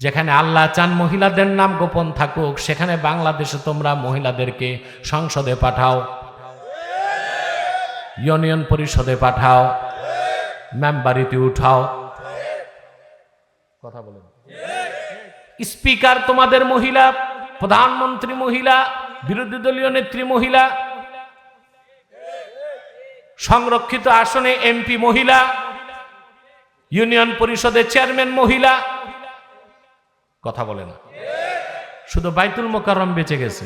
যেখানে আল্লাহ চান মহিলাদের নাম গোপন থাকুক, সেখানে বাংলাদেশে তোমরা মহিলাদেরকে সংসদে পাঠাও। ইউনিয়ন পরিষদে পাঠাও। মেম্বারিতে উঠাও। কথা বলেন। স্পিকার তোমাদের মহিলা, প্রধানমন্ত্রী মহিলা, বিরোধী দলীয় নেত্রী মহিলা, সংরক্ষিত আসনে এমপি মহিলা, ইউনিয়ন পরিষদের চেয়ারম্যান মহিলা কথা বলে না। শুধু বাইতুল মোকাররম বেঁচে গেছে।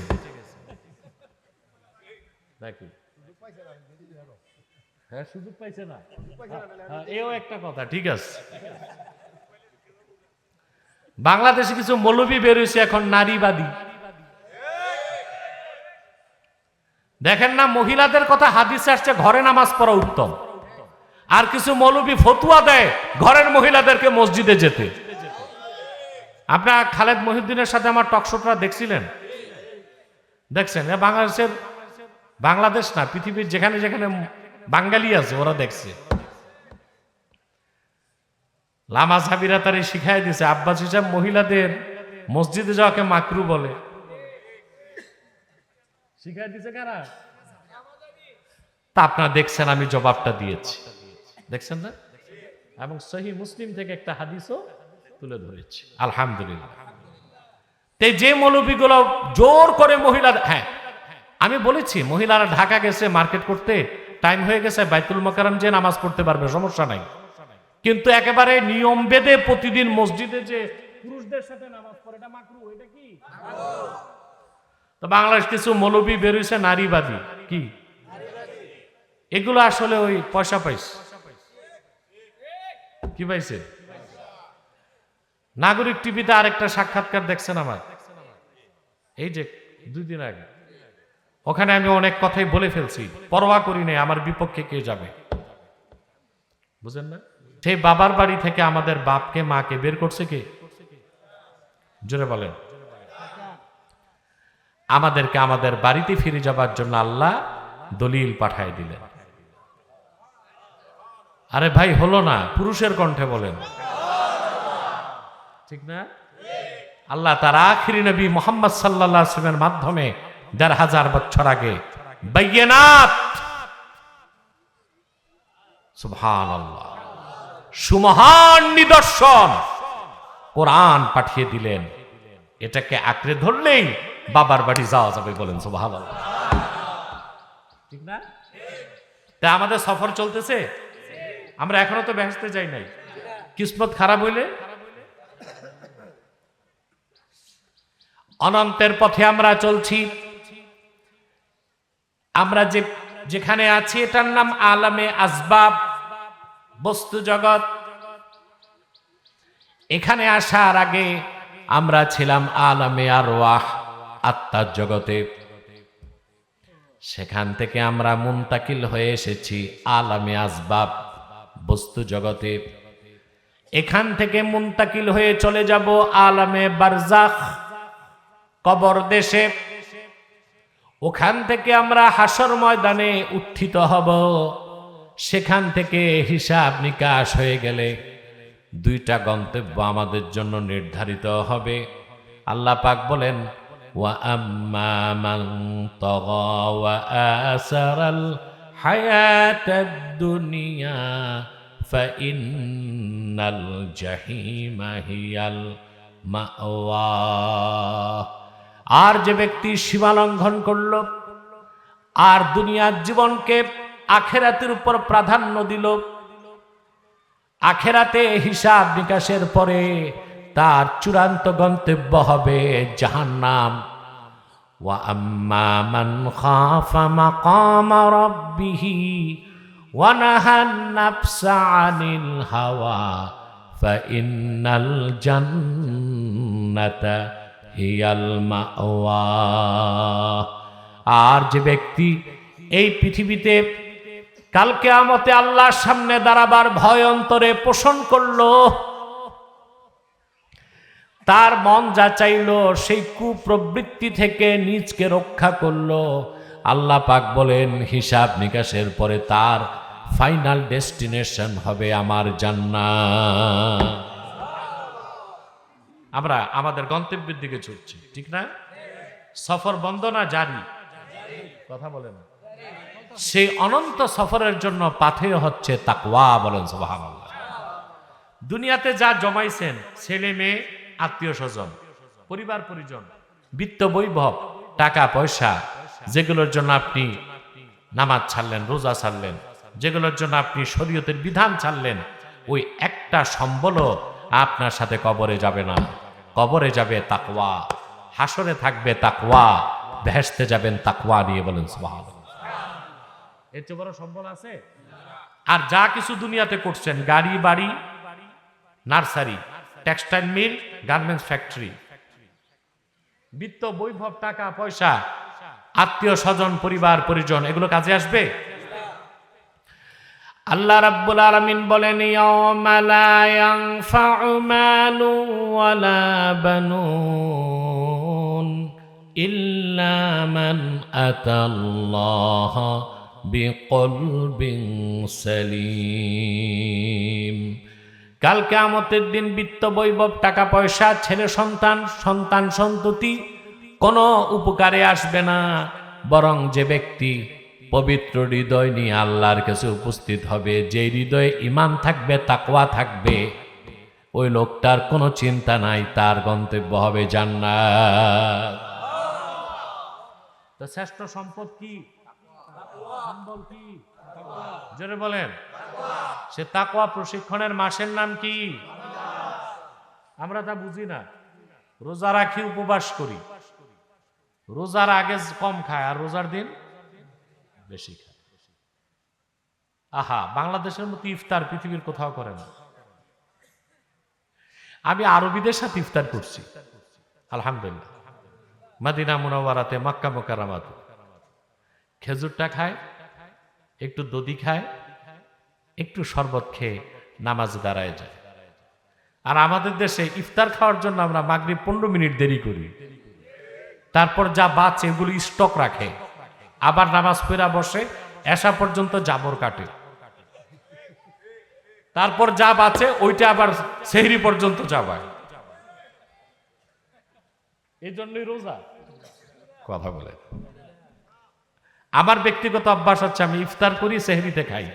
নাকি হ্যাঁ সুযোগ পাইছে না। হ্যাঁ, এও একটা কথা ঠিক আছে। বাংলাদেশে কিছু মৌলবী বেরোইছে এখন নারীবাদী। দেখেন না মহিলাদের কথা হাদিসে আসছে ঘরে নামাজ পড়া উত্তম। আর কিছু মৌলবী ফতুয়া দেয় ঘরের মহিলাদেরকে মসজিদে যেতে। আপনার খালেদ মহিউদ্দিনের সাথে আমার টকশোটা দেখছিলেন? দেখছেন? বাংলাদেশের বাংলাদেশ না, পৃথিবীর যেখানে যেখানে বাঙালি আছে, ওরা দেখছে। লামা সাবিরা তার শিখাই দিছে, আব্বাস হিসাব মহিলাদের মসজিদে যাওয়াকে মাকরু বলে। শিখাই দিছে কারা? তা আপনারা দেখছেন, আমি জবাবটা দিয়েছি। দেখছেন না? এবং সহি মুসলিম থেকে একটা হাদিসও তুলে ধরেছি। আলহামদুলিল্লাহ। তে যে মৌলবীগুলো জোর করে মহিলা হ্যাঁ আমি বলেছি, মহিলারা ঢাকা গেছে মার্কেট করতে টাইম হয়ে গেছে, বাইতুল মোকারম যে নামাজ পড়তে পারবে, সমস্যা নাই। কিন্তু একেবারে নিয়ম বেদে প্রতিদিন মসজিদে যে পুরুষদের সাথে নামাজ পড়ে, এটা মাকরু, এটা কি? তো বাংলাদেশ কিছু মৌলবী বেরোইছে, নারীবাদী। কি? এগুলো আসলে ওই পয়সা পাইছে। কি পাইছে? নাগরিক টিভিতে আরেকটা সাক্ষাৎকার দেখছেন আমার? এই যে, দুই দিন আগে। ওখানে আমি অনেক কথাই বলে ফেলছি, পরোয়া করি নাই, আমার বিপক্ষে কে যাবে? বুঝেন না? সেই বাবার বাড়ি থেকে আমাদের বাপকে, মাকে বের করছে কে? জোরে বলেন। আমাদেরকে আমাদের বাড়িতে ফিরে যাবার জন্য আল্লাহ দলিল পাঠায় দিলেন। আরে ভাই, হলো না, পুরুষের কণ্ঠে বলেন। ঠিক না? আল্লাহ তার আখিরি নবী মোহাম্মদ সাল্লাহ আসলামের মাধ্যমে দেড় হাজার বছর আগে সুমহান নিদর্শন। কোরআন পাঠিয়ে দিলেন। এটাকে আঁকড়ে ধরলেই বাবার বাড়ি যাওয়া যাবে বলেন সুবহান ঠিক না? তা আমাদের সফর চলতেছে? আমরা এখনও তো বেহেস্তে যাই নাই। কিসমত খারাপ হইলে? অনন্তের পথে আমরা চলছি। আমরা যে যেখানে আছি, এটার নাম আলামে আসবাব, বস্তু জগৎ। এখানে আসার আগে আমরা ছিলাম আলামে আরওয়াহ, আত্মার জগতে। সেখান থেকে আমরা মুন্তাকিল হয়ে এসেছি আলামে আসবাব, বস্তু জগতে। এখান থেকে মুন্তাকিল হয়ে চলে যাব আলামে বারজাখ। কবর দেশে। ওখান থেকে আমরা হাসর ময়দানে উত্থিত হব। সেখান থেকে হিসাব নিকাশ হয়ে গেলে দুইটা গন্তব্য আমাদের জন্য নির্ধারিত হবে। আল্লাহ পাক বলেন দুনিয়া ফাইন্নাল মাওয়া। আর যে ব্যক্তি সীমা লঙ্ঘন করল, আর দুনিয়ার জীবনকে আখেরাতের উপর প্রাধান্য দিল, আখেরাতে হিসাব নিকাশের পরে তার চূড়ান্ত গন্তব্য হবে জাহান্নাম। রাব্বিহি ওয়া নাহান নাফসা আনিল হাওয়া ফাইন্নাল জান্নাতা হিয়াল মাওয়া। আর যে ব্যক্তি এই পৃথিবীতে কালকে আমতে আল্লাহর সামনে দাঁড়াবার ভয় অন্তরে পোষণ করল, তার মন যা চাইল সেই কুপ্রবৃত্তি থেকে নিজকে রক্ষা করল। আল্লাহ পাক বলেন, হিসাব নিকাশের পরে তার ফাইনাল ডেস্টিনেশন হবে আমার জান্নাত। আমরা আমাদের গন্তব্যের দিকে ছুটছি, ঠিক না? সফর বন্ধ না জারি? কথা বলে না। সেই অনন্ত সফরের জন্য পাথেয় হচ্ছে তাকওয়া বলেন, সুবহানাল্লাহ। দুনিয়াতে যা জমাইছেন, ছেলে মেয়ে, আত্মীয় স্বজন, পরিবার, পরিজন, বিত্ত বৈভব, টাকা, পয়সা, যেগুলোর জন্য আপনি নামাজ ছাড়লেন, রোজা ছাড়লেন, যেগুলোর জন্য আপনি শরীয়তের বিধান ছাড়লেন, ওই একটা সম্বলও আপনার সাথে কবরে যাবে না। কবরে যাবে তাকওয়া হাসরে থাকবে তাকওয়া, ভেসতে যাবেন তাকওয়া নিয়ে বলেন সুবহানাল্লাহ। এর চেয়ে বড় সম্বল আছে? আর যা কিছু দুনিয়াতে করছেন, গাড়ি, বাড়ি, nursery, textile mill, garments factory, বিত্ত, বৈভব, টাকা, পয়সা, আত্মীয় স্বজন, পরিবার, পরিজন, এগুলো কাজে আসবে? আল্লাহ রাব্বুল আলামিন বলেন, ইয়াউমা লা ইয়ানফাউ মালু ওয়ালা বানুন ইল্লা মান আতাল্লাহ বিকলবিন সালিম। কাল কিয়ামতের দিন বিত্ত বৈভব, টাকা পয়সা, ছেলে সন্তান সন্তান সন্ততি কোনো উপকারে আসবে না, বরং যে ব্যক্তি পবিত্র হৃদয় নিয়ে আল্লাহর কাছে উপস্থিত হবে। যে হৃদয়ে ইমান থাকবে, তাকওয়া থাকবে, ওই লোকটার কোনো চিন্তা নাই, তার গন্তব্য হবে জান্নাত। তো শ্রেষ্ঠ সম্পদ কি? জোরে বলেন। সে তাকওয়া প্রশিক্ষণের মাসের নাম কি? আমরা তা বুঝি না। রোজা রাখি, উপবাস করি। রোজার আগে কম খায়, আর রোজার দিন বেশি খায়। আহা, বাংলাদেশের মতো ইফতার পৃথিবীর কোথাও করে না। আমি আরবিদের সাথে ইফতার করছি। আলহামদুলিল্লাহ। মাদিনা মুনাওয়ারাতে, মাক্কা মোকারামাতে খেজুরটা খায়, একটু দদি খায়, একটু শরবত খেয়ে নামাজ দাঁড়ায় যায়। আর আমাদের দেশে ইফতার খাওয়ার জন্য আমরা মাগরিব পনেরো মিনিট দেরি করি। তারপর যা বাঁচে এগুলো স্টক রাখে। আবার নামাজ ফেরা বসে এসা পর্যন্ত জাবর কাটে। তারপর যা বাঁচে ওইটা আবার সেহরি পর্যন্ত যাবায় এই জন্যই রোজা। কথা বলে। আমার ব্যক্তিগত অভ্যাস হচ্ছে আমি ইফতার করি সেহরিতে খাই।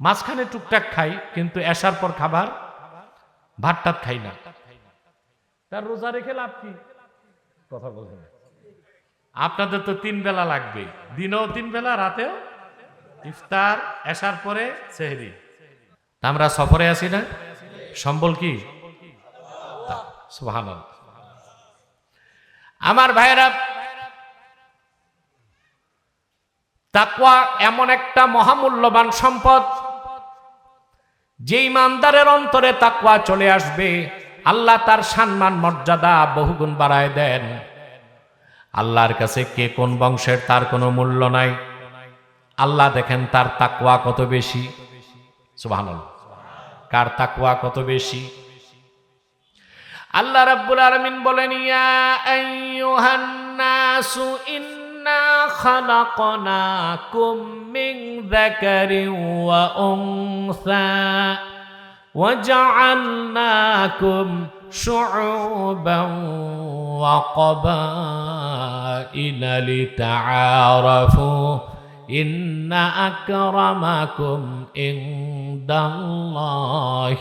মাঝখানে টুকটাক খাই কিন্তু এসার পর খাবার ভাতটাত খাই না। তার রোজা রেখে লাভ কি? কথা বলছেন আপনাদের তো তিন বেলা লাগবে। দিনেও তিন বেলা, রাতেও ইফতার এসার পরে সেহরি। আমরা সফরে আছি না? সম্বল কি? আমার ভাইরা তাকুয়া এমন একটা মহামূল্যবান সম্পদ, যে ইমানদারের অন্তরে তাকুয়া চলে আসবে, আল্লাহ তার সম্মান, মর্যাদা বহুগুণ বাড়ায় দেন। আল্লাহর কাছে কে কোন বংশের তার কোনো মূল্য নাই। আল্লাহ দেখেন তার তাকুয়া কত বেশি। সুবহানাল্লাহ। কার তাকওয়া কত বেশি। আল্লাহ রাব্বুল আলামিন বলেন, ইয়া আইয়ুহান নাসু ইন্না খালাকনাকুম মিন যাকারিন ওয়া উনসা। وجعلناكم شعوبا وقبائل لتعارفوا إن أكرمكم عند الله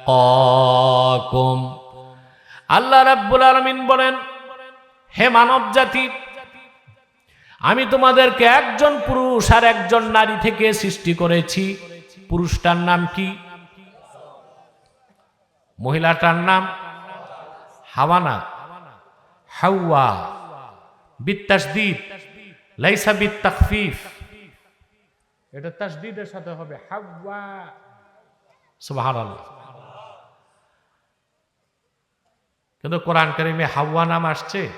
يتقاكم আল্লাহ রাব্বুল আলামিন বলেন হে মানব জাতি আমি তোমাদেরকে একজন পুরুষ আর একজন নারী থেকে সৃষ্টি করেছি পুরুষটার নাম কি মহিলাটার নাম হাওয়ানা, হাওয়া, বিত্তাসদিদ, লাইসা বিত্তাকফিফ এটা তাসদিদের সাথে হবে হাওয়া। সুবহানাল্লাহ। কিন্তু কোরআন কারিমে হাওয়া নাম আসছে?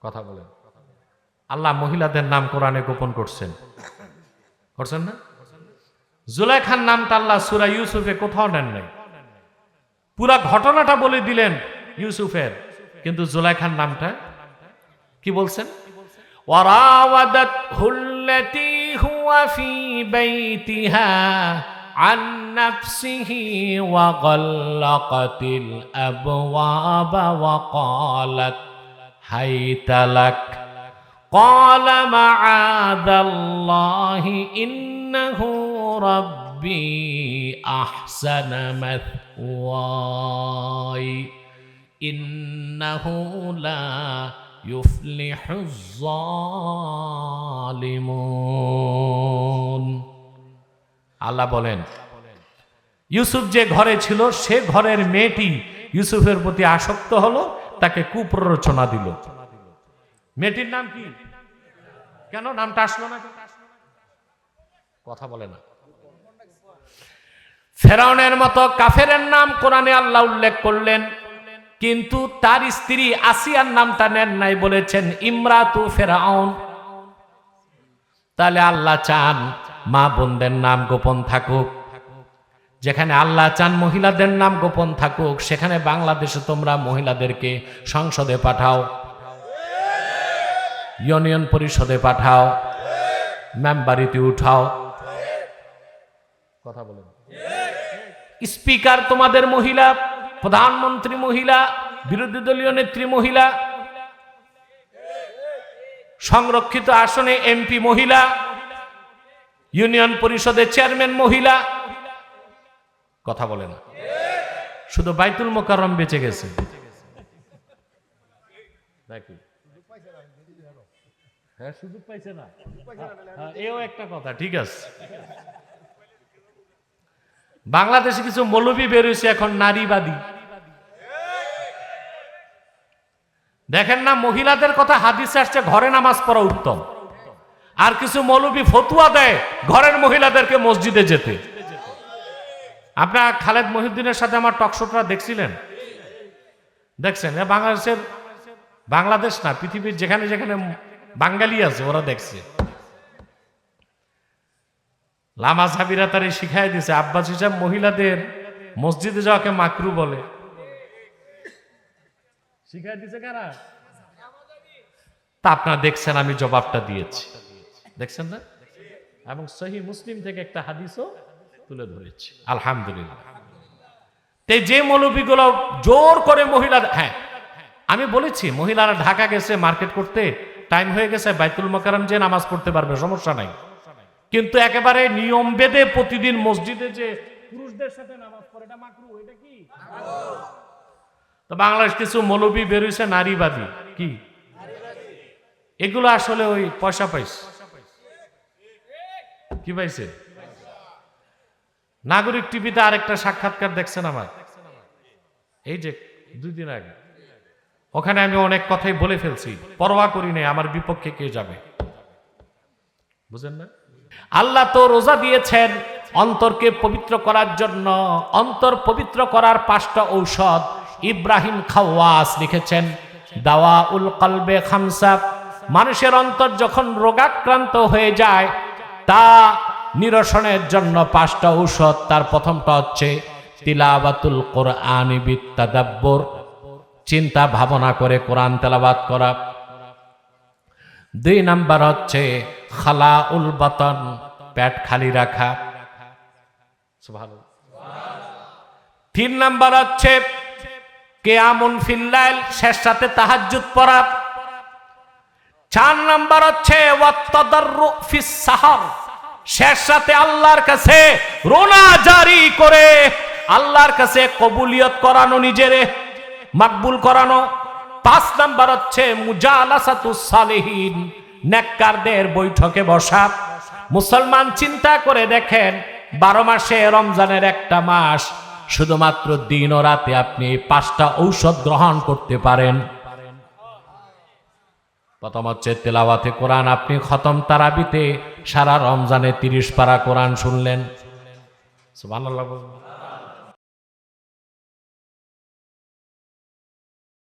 কথা বলেন। আল্লাহ মহিলাদের নাম কোরআনে গোপন করছেন। করছেন না? জুলাইখান নামটা আল্লাহ সুরা ইউসুফে কোথাও নেন নাই। পুরা ঘটনাটা বলে দিলেন ইউসুফের কিন্তু জুলাইখান নামটা কি বলছেন ওয়ারাওয়াদাত হুল্লাতি হুয়া ফি বাইতিহা عن نفسه وغلقت الابواب وقالت هيت لك قال معاذ الله انه ربي احسن مثواي انه لا يفلح الظالمون আল্লাহ বলেন ইউসুফ যে ঘরে ছিল সে ঘরের মেয়েটি ইউসুফের প্রতি আসক্ত হলো তাকে কুপ্ররোচনা দিল মেয়েটির নাম কি কেন নামটা আসলো না কেন? কথা বলে না ফেরাউনের মতো কাফেরের নাম কোরআনে আল্লাহ উল্লেখ করলেন, কিন্তু তার স্ত্রী আসিয়ার নামটা নেন নাই, বলেছেন, ইমরাতু ফেরাউন। তাহলে আল্লাহ চান মা বোনদের নাম গোপন থাকুক। যেখানে আল্লাহ চান মহিলাদের নাম গোপন থাকুক, সেখানে বাংলাদেশে তোমরা মহিলাদেরকে সংসদে পাঠাও, ইউনিয়ন পরিষদে পাঠাও, মেম্বারিতে উঠাও। কথা বলেন। স্পিকার তোমাদের মহিলা প্রধানমন্ত্রী মহিলা বিরোধী দলীয় নেত্রী মহিলা সংরক্ষিত আসনে এমপি মহিলা ইউনিয়ন পরিষদের চেয়ারম্যান মহিলা কথা বলে না। শুধু বাইতুল মোকাররম বেঁচে গেছে। হ্যাঁ পাইছে না। হ্যাঁ, এও একটা কথা ঠিক আছে। বাংলাদেশে কিছু মৌলবী বেরোয়েছে এখন নারীবাদী। দেখেন না, মহিলাদের কথা হাদিসে আসছে, ঘরে নামাজ পড়া উত্তম। আর কিছু মৌলবী ফতুয়া দেয় ঘরের মহিলাদেরকে মসজিদে যেতে। আপনার খালেদ মহিউদ্দিনের সাথে আমার টকশোটা দেখছিলেন? দেখছেন বাংলাদেশের বাংলাদেশ না, পৃথিবীর যেখানে যেখানে বাঙালি আছে, ওরা দেখছে। লামা সাবিরা তারে শিখাই দিছে, আব্বাস হিসাব মহিলাদের মসজিদে যাওয়াকে মাকরু বলে। শিখাই দিছে কারা? তা আপনারা দেখছেন, আমি জবাবটা দিয়েছি। দেখছেন না? এবং সহি মুসলিম থেকে একটা হাদিসও তুলে ধরেছি। আলহামদুলিল্লাহ। তে যে মৌলবীগুলো জোর করে মহিলা হ্যাঁ আমি বলেছি, মহিলারা ঢাকা গেছে মার্কেট করতে, টাইম হয়ে গেছে, বাইতুল মোকারম যে নামাজ পড়তে পারবে, সমস্যা নাই। কিন্তু একেবারে নিয়ম বেদে প্রতিদিন মসজিদে যে পুরুষদের সাথে নামাজ পড়ে, এটা মাকরু, এটা কি? তো বাংলাদেশ কিছু মৌলবী বেরোইছে নারীবাদী। কি? এগুলো আসলে ওই পয়সা পাইছে। কি পাইছে? নাগরিক টিভিতে আরেকটা সাক্ষাৎকার দেখছেন আমার। এই যে দুই দিন আগে। ওখানে আমি অনেক কথাই বলে ফেলছি। পরোয়া করি নাই, আমার বিপক্ষে কে যাবে? বুঝেন না? আল্লাহ তো রোজা দিয়েছেন অন্তরকে পবিত্র করার জন্য। অন্তর পবিত্র করার পাঁচটা ঔষধ ইব্রাহিম খাওয়াস লিখেছেন। দাওয়া উল কলবে খামসা। মানুষের অন্তর যখন রোগাক্রান্ত হয়ে যায়, তা নিরসনের জন্য পাঁচটা ঔষধ। তার প্রথমটা হচ্ছে তিলাবাতুল কোরআন বিত্তাদাব্বর। চিন্তা ভাবনা করে কোরআন তেলাবাত করা। দুই নাম্বার হচ্ছে খালা উল বাতন, পেট খালি রাখা। তিন নাম্বার হচ্ছে, কেয়ামুন ফিল্লাইল, শেষ সাথে তাহাজ্জুদ পড়া। চার নাম্বার হচ্ছে শেষ সাথে আল্লাহর কাছে রোনা জারি করে, আল্লাহর কাছে কবুলিয়ত করানো নিজেরে, মাকবুল করানো। পাঁচ নাম্বার হচ্ছে মুজালাসাতুস সালেহিন, নেককারদের বৈঠকে বসা। মুসলমান চিন্তা করে দেখেন, বারো মাসে রমজানের একটা মাস, শুধুমাত্র দিন ও রাতে আপনি পাঁচটা ঔষধ গ্রহণ করতে পারেন। প্রথম হচ্ছে তেলাওয়াতে কোরআন, আপনি খতম তারাবিতে সারা রমজানে তিরিশ পারা কোরআন শুনলেন।